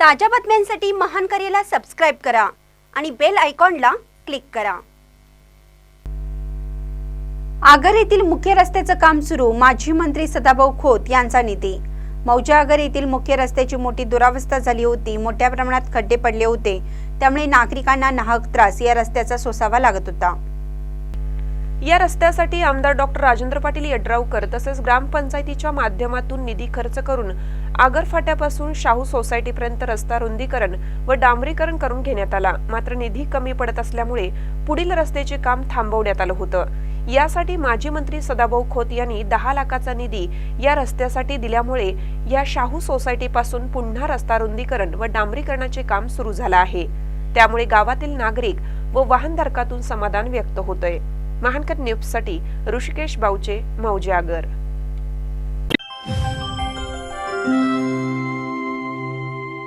ताज्या बातम्यांसाठी महान करेला सबस्क्राईब करा आणि बेल आयकॉनला क्लिक करा. आगर येथील मुख्य रस्त्याचं काम सुरू माजी मंत्री सदाभाऊ खोत यांचा निधी. मौजा आगर येथील मुख्य रस्त्याची मोठी दुरावस्था झाली होती मोठ्या प्रमाणात खड्डे पडले होते त्यामुळे नागरिकांना नाहक त्रास या रस्त्याचा सोसावा लागत होता. या रस्त्यासाठी आमदार डॉक्टर राजेंद्र पाटील यड्रावकर तसेच ग्रामपंचायतीच्या माध्यमातून निधी खर्च करून आगर फाट्यापासून शाहू सोसायटीपर्यंत रस्ता रुंदीकरण व डांबरीकरण करून घेण्यात आला. मात्र निधी कमी पडत असल्यामुळे पुढील रस्त्याचे काम थांबवण्यात आलं होतं. यासाठी माजी मंत्री सदाभाऊ खोत यांनी दहा लाखाचा निधी या रस्त्यासाठी दिल्यामुळे या शाहू सोसायटीपासून पुन्हा रस्ता रुंदीकरण व डांबरीकरणाचे काम सुरू झालं आहे. त्यामुळे गावातील नागरिक व वाहनधारकातून समाधान व्यक्त होतंय. महानकर न्यूजसाठी ऋषिकेश बाऊचे मौजे आगर.